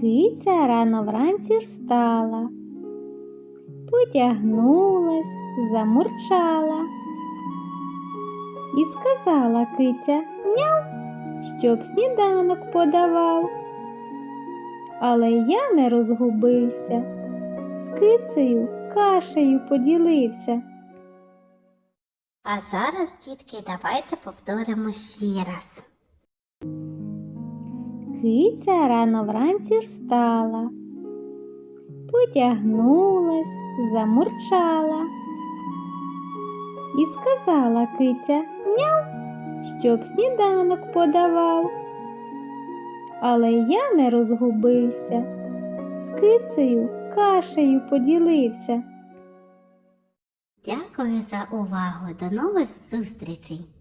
Киця рано вранці встала, потягнулась, замурчала і сказала киця няв, щоб сніданок подавав. Але я не розгубився, з кицею кашею поділився. А зараз, дітки, давайте повторимо ще раз. Киця рано вранці встала, потягнулась, замурчала і сказала киця няв, щоб сніданок подавав. Але я не розгубився, з кицею кашею поділився. Дякую за увагу. До нових зустрічей!